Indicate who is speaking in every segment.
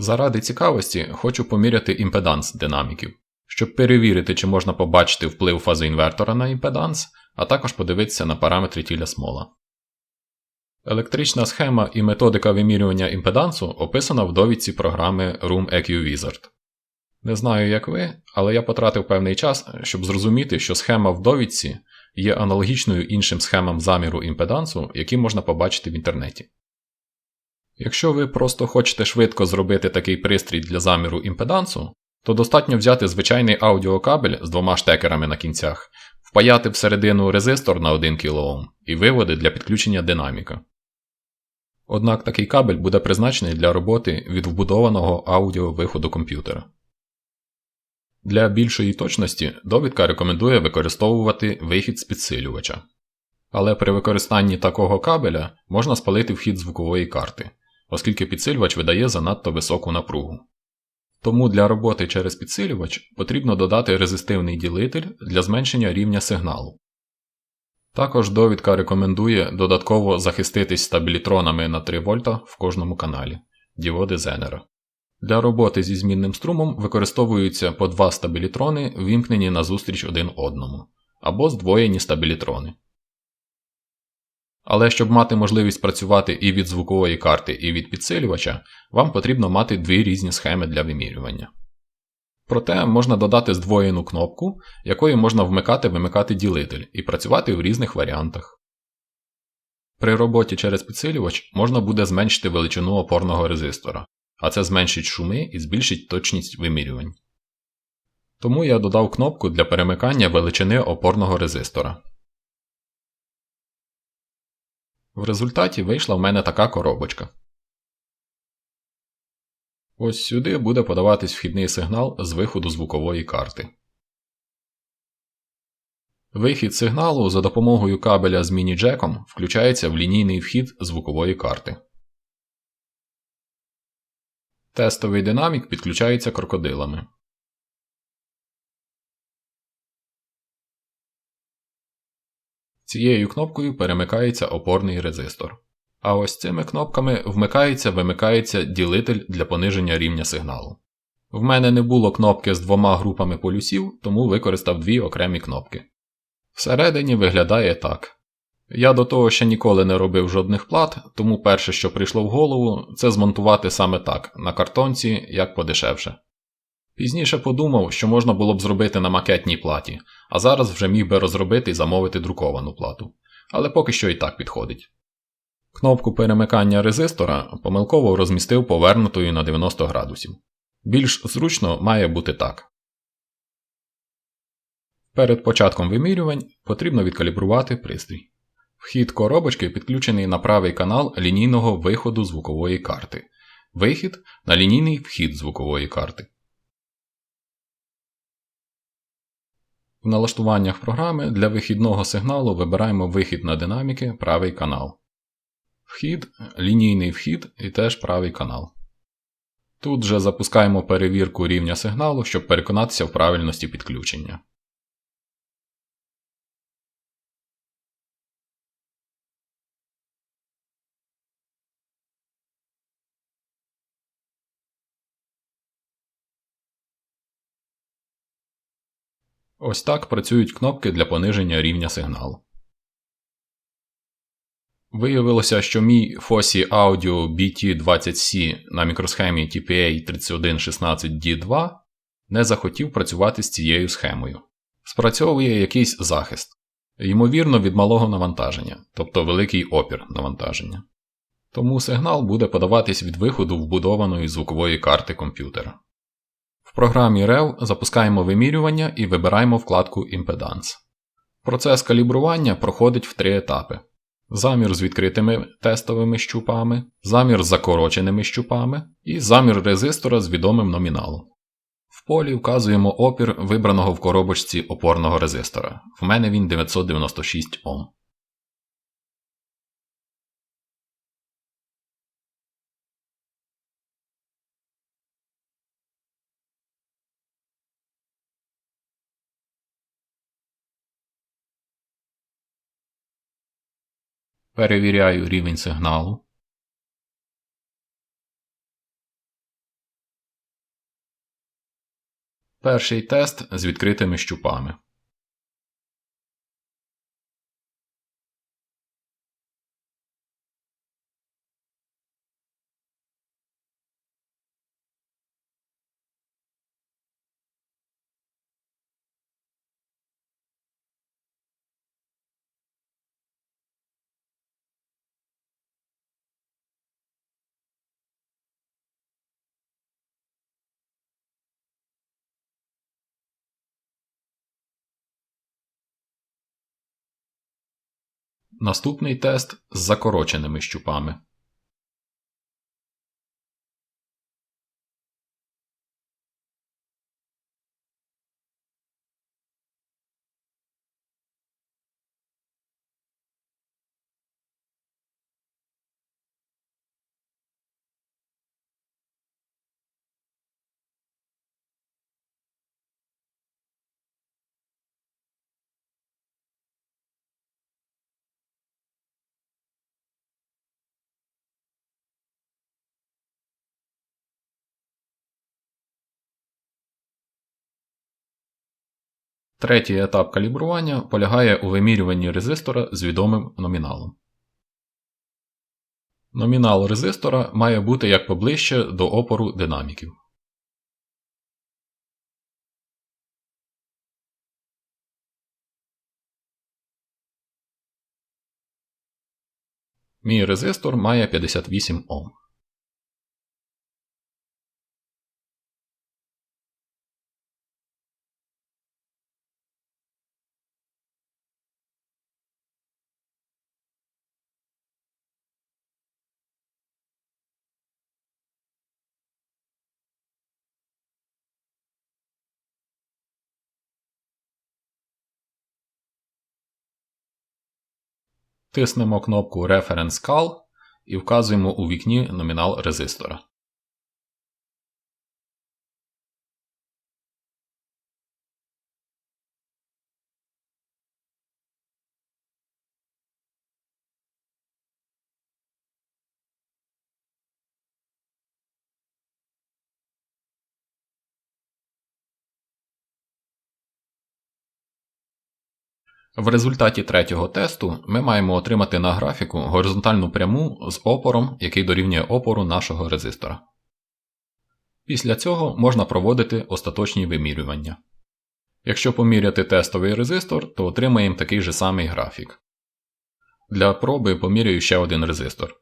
Speaker 1: Заради цікавості хочу поміряти імпеданс динаміків, щоб перевірити, чи можна побачити вплив фазоінвертора на імпеданс, а також подивитися на параметри тіля смола. Електрична схема і методика вимірювання імпедансу описана в довідці програми Room EQ Wizard. Не знаю, як ви, але я потратив певний час, щоб зрозуміти, що схема в довідці є аналогічною іншим схемам заміру імпедансу, які можна побачити в інтернеті. Якщо ви просто хочете швидко зробити такий пристрій для заміру імпедансу, то достатньо взяти звичайний аудіокабель з двома штекерами на кінцях, впаяти всередину резистор на 1 кОм і виводи для підключення динаміка. Однак такий кабель буде призначений для роботи від вбудованого аудіовиходу комп'ютера. Для більшої точності довідка рекомендує використовувати вихід з підсилювача. Але при використанні такого кабеля можна спалити вхід звукової карти, оскільки підсилювач видає занадто високу напругу. Тому для роботи через підсилювач потрібно додати резистивний ділитель для зменшення рівня сигналу. Також довідка рекомендує додатково захиститись стабілітронами на 3 В в кожному каналі діоди Зенера. Для роботи зі змінним струмом використовуються по два стабілітрони, вімкнені назустріч один одному, або здвоєні стабілітрони. Але щоб мати можливість працювати і від звукової карти, і від підсилювача, вам потрібно мати дві різні схеми для вимірювання. Проте можна додати здвоєну кнопку, якою можна вмикати-вимикати ділитель і працювати в різних варіантах. При роботі через підсилювач можна буде зменшити величину опорного резистора, а це зменшить шуми і збільшить точність вимірювань. Тому я додав кнопку для перемикання величини опорного резистора. В результаті вийшла в мене така коробочка. Ось сюди буде подаватись вхідний сигнал з виходу звукової карти. Вихід сигналу за допомогою кабеля з міні-джеком включається в лінійний вхід звукової карти. Тестовий динамік підключається крокодилами. Цією кнопкою перемикається опорний резистор. А ось цими кнопками вмикається-вимикається ділитель для пониження рівня сигналу. В мене не було кнопки з двома групами полюсів, тому використав дві окремі кнопки. Всередині виглядає так. Я до того ще ніколи не робив жодних плат, тому перше, що прийшло в голову, це змонтувати саме так, на картонці як подешевше. Пізніше подумав, що можна було б зробити на макетній платі, а зараз вже міг би розробити і замовити друковану плату. Але поки що і так підходить. Кнопку перемикання резистора помилково розмістив повернутою на 90 градусів. Більш зручно має бути так. Перед початком вимірювань потрібно відкалібрувати пристрій. Вхід коробочки підключений на правий канал лінійного виходу звукової карти. Вихід на лінійний вхід звукової карти. В налаштуваннях програми для вихідного сигналу вибираємо вихід на динаміки правий канал. Вхід, лінійний вхід і теж правий канал. Тут же запускаємо перевірку рівня сигналу, щоб переконатися в правильності підключення. Ось так працюють кнопки для пониження рівня сигналу. Виявилося, що мій Fosi Audio BT20C на мікросхемі TPA 3116D2 не захотів працювати з цією схемою. Спрацьовує якийсь захист, ймовірно, від малого навантаження, тобто великий опір навантаження. Тому сигнал буде подаватись від виходу вбудованої звукової карти комп'ютера. Програмі REV запускаємо вимірювання і вибираємо вкладку Імпеданс. Процес калібрування проходить в три етапи: замір з відкритими тестовими щупами, замір з закороченими щупами і замір резистора з відомим номіналом. В полі вказуємо опір вибраного в коробочці опорного резистора. В мене він 996 Ом. Перевіряю рівень сигналу. Перший тест з відкритими щупами. Наступний тест з закороченими щупами. Третій етап калібрування полягає у вимірюванні резистора з відомим номіналом. Номінал резистора має бути як поближче до опору динаміків. Мій резистор має 58 Ом. Тиснемо кнопку Reference Call і вказуємо у вікні номінал резистора. В результаті третього тесту ми маємо отримати на графіку горизонтальну пряму з опором, який дорівнює опору нашого резистора. Після цього можна проводити остаточні вимірювання. Якщо поміряти тестовий резистор, то отримаємо такий же самий графік. Для проби поміряю ще один резистор.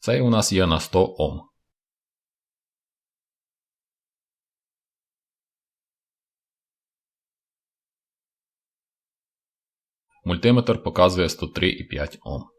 Speaker 1: Цей у нас є на 100 Ом. Мультиметр показує 103,5 Ом.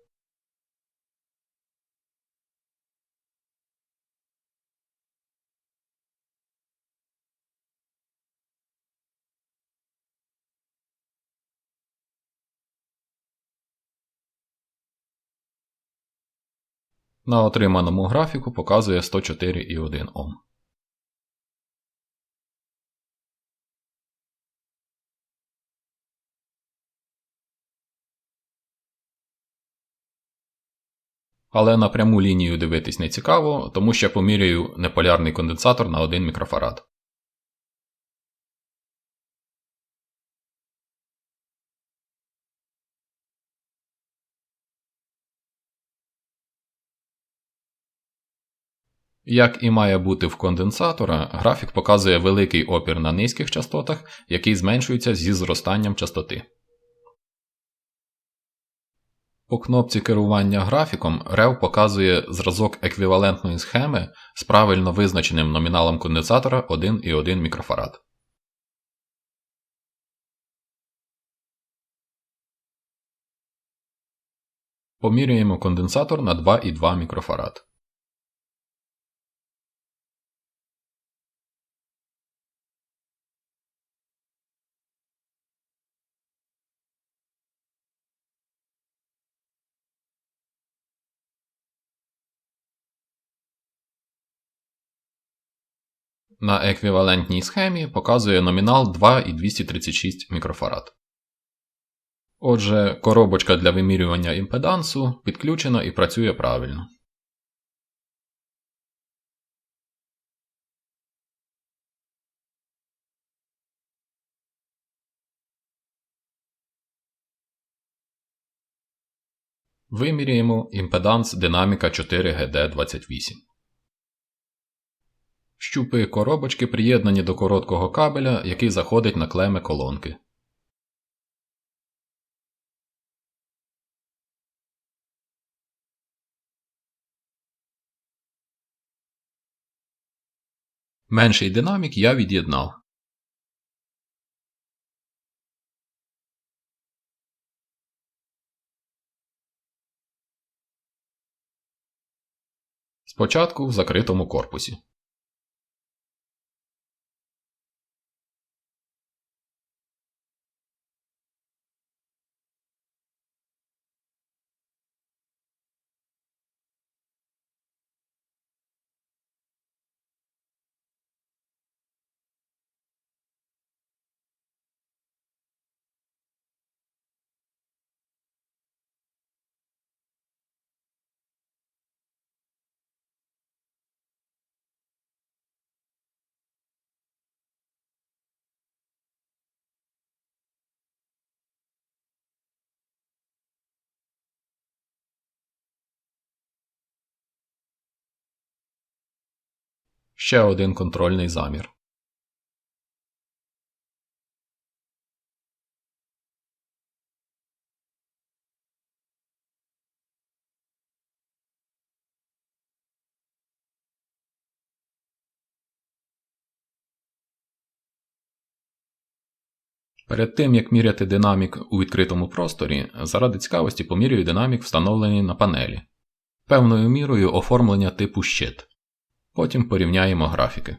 Speaker 1: На отриманому графіку показує 104,1 Ом. Але на пряму лінію дивитись не цікаво, тому що поміряю неполярний конденсатор на 1 мікрофарад. Як і має бути в конденсатора, графік показує великий опір на низьких частотах, який зменшується зі зростанням частоти. По кнопці керування графіком REV показує зразок еквівалентної схеми з правильно визначеним номіналом конденсатора 1,1 мікрофарад. Поміряємо конденсатор на 2,2 мікрофарад. на еквівалентній схемі показує номінал 2,236 мікрофарад. Отже, коробочка для вимірювання імпедансу підключена і працює правильно. Вимірюємо імпеданс динаміка 4 gd 28 Щупи коробочки приєднані до короткого кабеля, який заходить на клеми колонки. Менший динамік я від'єднав. Спочатку в закритому корпусі. Ще один контрольний замір. Перед тим як міряти динамік у відкритому просторі, заради цікавості помірюю динамік, встановлений на панелі, певною мірою оформлення типу щит. Потім порівняємо графіки.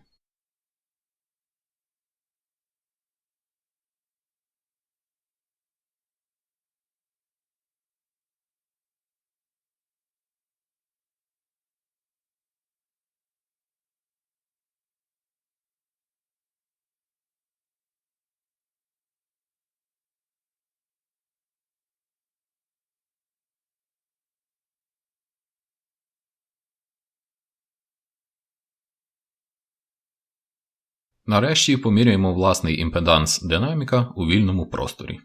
Speaker 1: Нарешті поміряємо власний імпеданс динаміка у вільному просторі.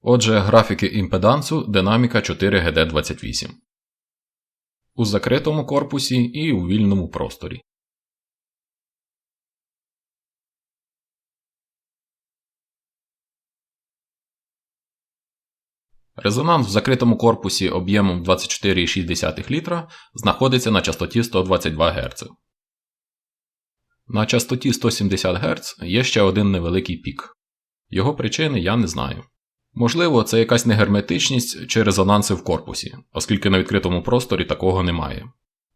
Speaker 1: Отже, графіки імпедансу динаміка 4GD28 у закритому корпусі і у вільному просторі. Резонанс в закритому корпусі об'ємом 24,6 літра знаходиться на частоті 122 Гц. На частоті 170 Гц є ще один невеликий пік. Його причини я не знаю. Можливо, це якась негерметичність чи резонанси в корпусі, оскільки на відкритому просторі такого немає.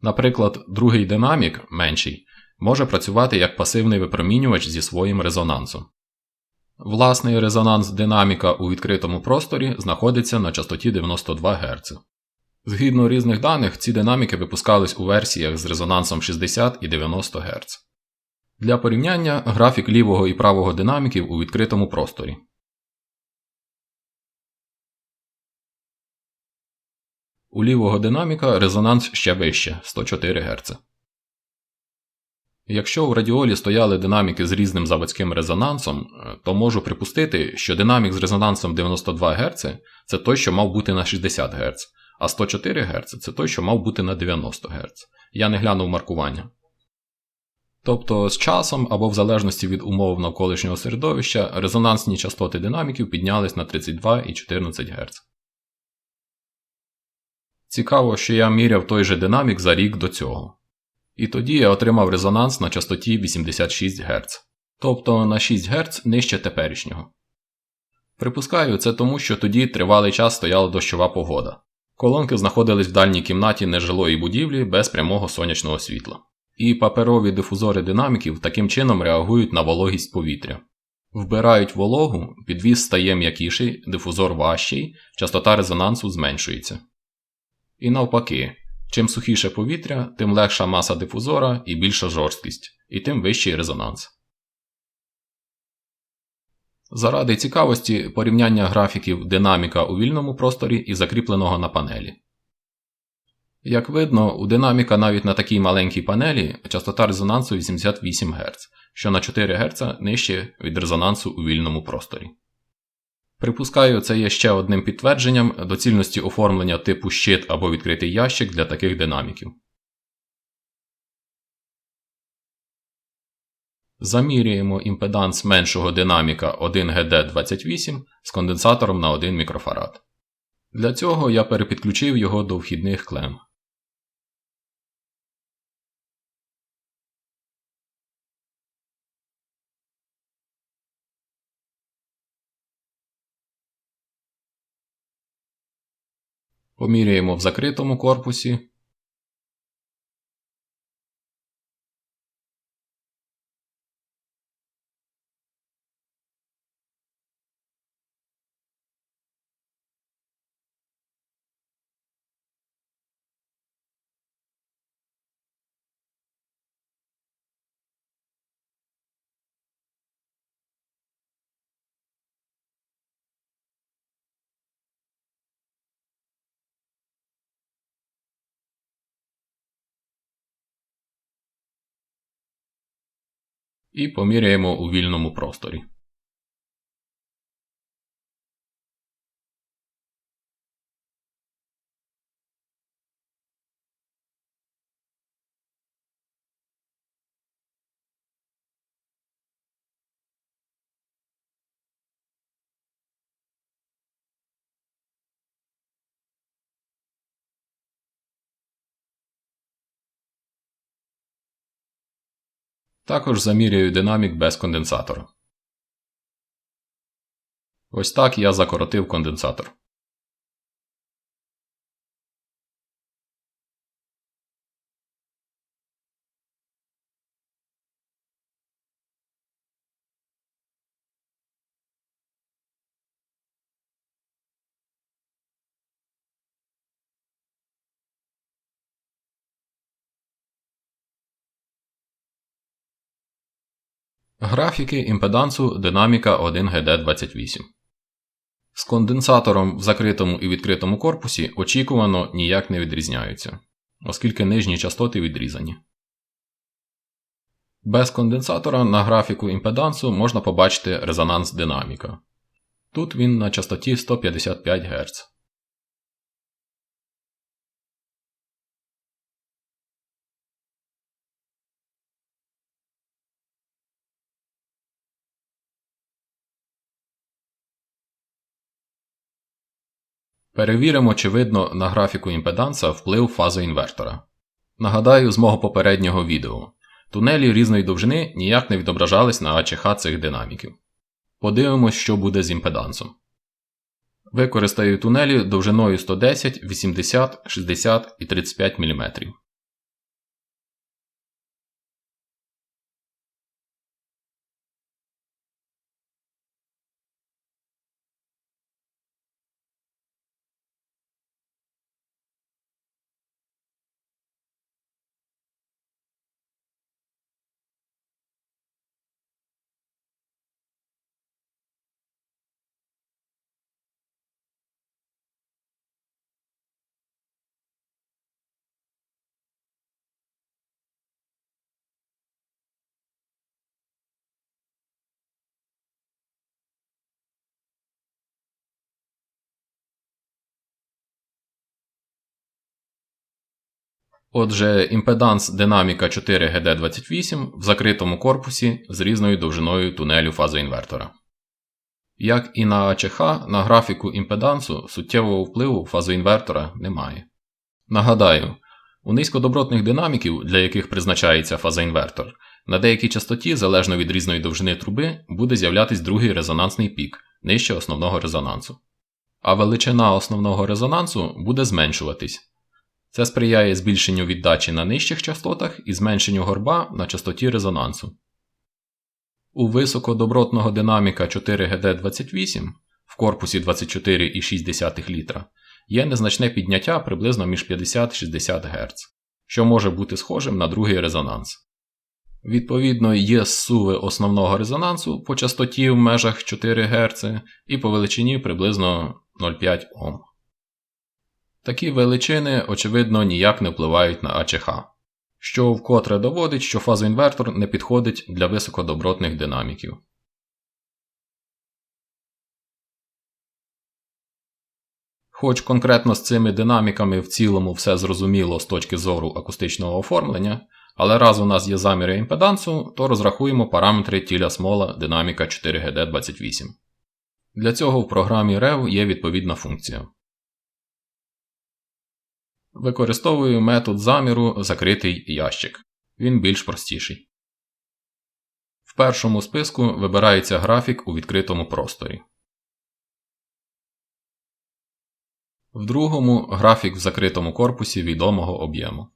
Speaker 1: Наприклад, другий динамік, менший, може працювати як пасивний випромінювач зі своїм резонансом. Власний резонанс динаміка у відкритому просторі знаходиться на частоті 92 Гц. Згідно різних даних, ці динаміки випускались у версіях з резонансом 60 і 90 Гц. Для порівняння графік лівого і правого динаміків у відкритому просторі. У лівого динаміка резонанс ще вище 104 Гц. Якщо в радіолі стояли динаміки з різним заводським резонансом, то можу припустити, що динамік з резонансом 92 Гц це той, що мав бути на 60 Гц, а 104 Гц це той, що мав бути на 90 Гц. Я не глянув маркування. Тобто з часом або в залежності від умов навколишнього середовища резонансні частоти динаміків піднялись на 32 і 14 Гц. Цікаво, що я міряв той же динамік за рік до цього. І тоді я отримав резонанс на частоті 86 Гц, тобто на 6 Гц нижче теперішнього. Припускаю, це тому, що тоді тривалий час стояла дощова погода. Колонки знаходились в дальній кімнаті нежилої будівлі без прямого сонячного світла. і паперові дифузори динаміків таким чином реагують на вологість повітря. Вбирають вологу, підвіз стає м'якіший, дифузор важчий, частота резонансу зменшується. І навпаки, чим сухіше повітря, тим легша маса дифузора і більша жорсткість, і тим вищий резонанс. Заради цікавості порівняння графіків динаміка у вільному просторі і закріпленого на панелі. Як видно, у динаміка навіть на такій маленькій панелі частота резонансу 88 Гц, що на 4 Гц нижче від резонансу у вільному просторі. Припускаю, це є ще одним підтвердженням доцільності оформлення типу щит або відкритий ящик для таких динаміків. Замірюємо імпеданс меншого динаміка 1GD28 з конденсатором на 1 мікрофарад. Для цього я перепідключив його до вхідних клем. Поміряємо в закритому корпусі. І поміряємо у вільному просторі. Також замірюю динамік без конденсатора. Ось так я закоротив конденсатор. Графіки імпедансу динаміка 1GD28. З конденсатором в закритому і відкритому корпусі очікувано ніяк не відрізняються, оскільки нижні частоти відрізані. Без конденсатора на графіку імпедансу можна побачити резонанс динаміка. Тут він на частоті 155 Гц. Перевіримо, чи видно на графіку імпеданса вплив фазоінвертора. Нагадаю з мого попереднього відео. Тунелі різної довжини ніяк не відображались на АЧХ цих динаміків. Подивимось, що буде з імпедансом. Використаю тунелі довжиною 110, 80, 60 і 35 мм. Отже, імпеданс динаміка 4GD28 в закритому корпусі з різною довжиною тунелю фазоінвертора. Як і на АЧХ, на графіку імпедансу суттєвого впливу фазоінвертора немає. Нагадаю, у низькодобротних динаміків, для яких призначається фазоінвертор, на деякій частоті, залежно від різної довжини труби, буде з'являтись другий резонансний пік нижче основного резонансу. А величина основного резонансу буде зменшуватись. Це сприяє збільшенню віддачі на нижчих частотах і зменшенню горба на частоті резонансу. У високодобротного динаміка 4GD28 в корпусі 24,6 літра є незначне підняття приблизно між 50-60 Гц, що може бути схожим на другий резонанс. Відповідно, є суви основного резонансу по частоті в межах 4 Гц і по величині приблизно 0,5 Ом. Такі величини, очевидно, ніяк не впливають на АЧХ, що вкотре доводить, що фазоінвертор не підходить для високодобротних динаміків. Хоч конкретно з цими динаміками в цілому все зрозуміло з точки зору акустичного оформлення, але раз у нас є заміри імпедансу, то розрахуємо параметри тіля смола динаміка 4GD28. Для цього в програмі REV є відповідна функція. Використовую метод заміру закритий ящик. Він більш простіший. В першому списку вибирається графік у відкритому просторі. В другому графік в закритому корпусі відомого об'єму.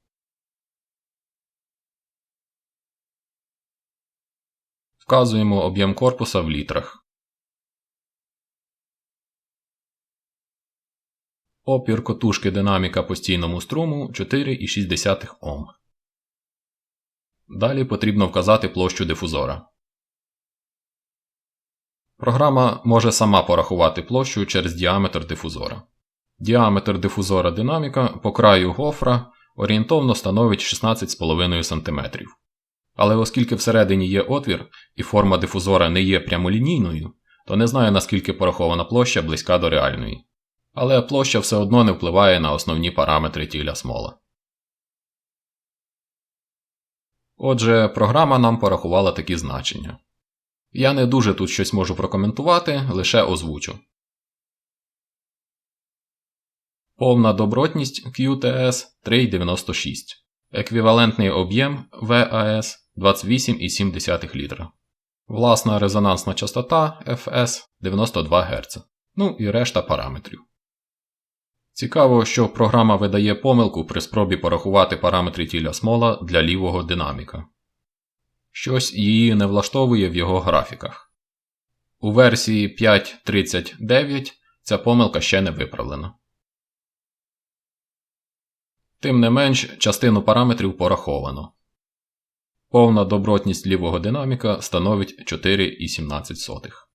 Speaker 1: Вказуємо об'єм корпуса в літрах. Опір котушки динаміка постійному струму 4,6 Ом. Далі потрібно вказати площу дифузора. Програма може сама порахувати площу через діаметр дифузора. Діаметр дифузора динаміка по краю гофра орієнтовно становить 16,5 см. Але оскільки всередині є отвір і форма дифузора не є прямолінійною, то не знаю наскільки порахована площа близька до реальної. Але площа все одно не впливає на основні параметри тіля смола. Отже, програма нам порахувала такі значення. Я не дуже тут щось можу прокоментувати, лише озвучу. Повна добротність QTS 3,96. Еквівалентний об'єм VAS 28,7 літра. Власна резонансна частота FS 92 Гц. Ну і решта параметрів. Цікаво, що програма видає помилку при спробі порахувати параметри тіля смола для лівого динаміка. Щось її не влаштовує в його графіках. У версії 5.39 ця помилка ще не виправлена. Тим не менш, частину параметрів пораховано. Повна добротність лівого динаміка становить 4,17.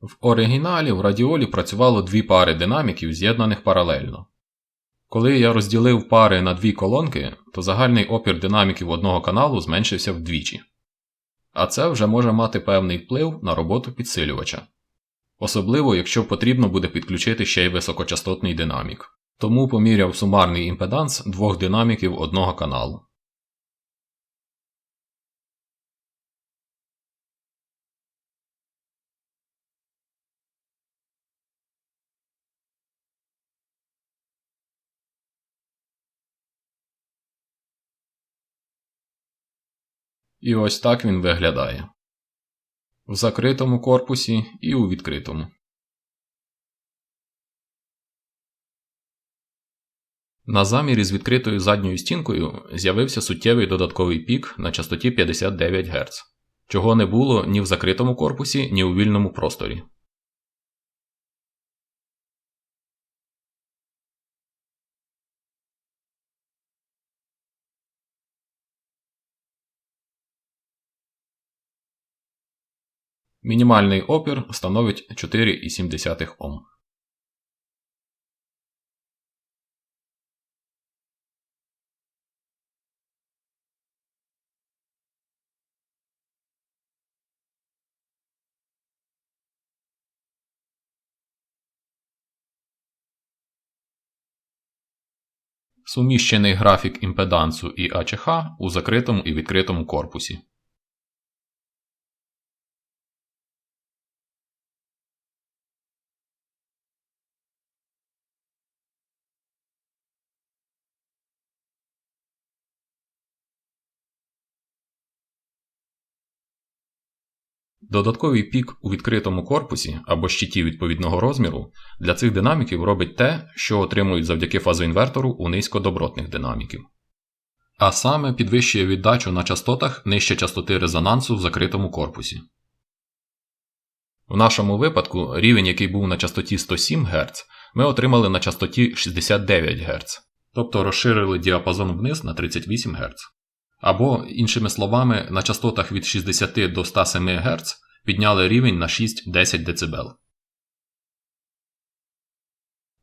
Speaker 1: В оригіналі в радіолі працювало дві пари динаміків, з'єднаних паралельно. Коли я розділив пари на дві колонки, то загальний опір динаміків одного каналу зменшився вдвічі. А це вже може мати певний вплив на роботу підсилювача. Особливо, якщо потрібно буде підключити ще й високочастотний динамік. Тому поміряв сумарний імпеданс двох динаміків одного каналу. І ось так він виглядає в закритому корпусі і у відкритому. На замірі з відкритою задньою стінкою з'явився суттєвий додатковий пік на частоті 59 Гц, чого не було ні в закритому корпусі, ні у вільному просторі. Мінімальний опір становить 4,7 Ом. Суміщений графік імпедансу і АЧХ у закритому і відкритому корпусі. Додатковий пік у відкритому корпусі або щиті відповідного розміру для цих динаміків робить те, що отримують завдяки фазоінвертору у низькодобротних динаміків. А саме підвищує віддачу на частотах нижче частоти резонансу в закритому корпусі. В нашому випадку рівень, який був на частоті 107 Гц, ми отримали на частоті 69 Гц, тобто розширили діапазон вниз на 38 Гц. Або, іншими словами, на частотах від 60 до 107 Гц підняли рівень на 6-10 дБ.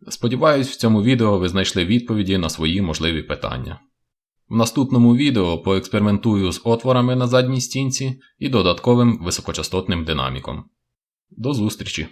Speaker 1: Сподіваюсь, в цьому відео ви знайшли відповіді на свої можливі питання. В наступному відео поекспериментую з отворами на задній стінці і додатковим високочастотним динаміком. До зустрічі!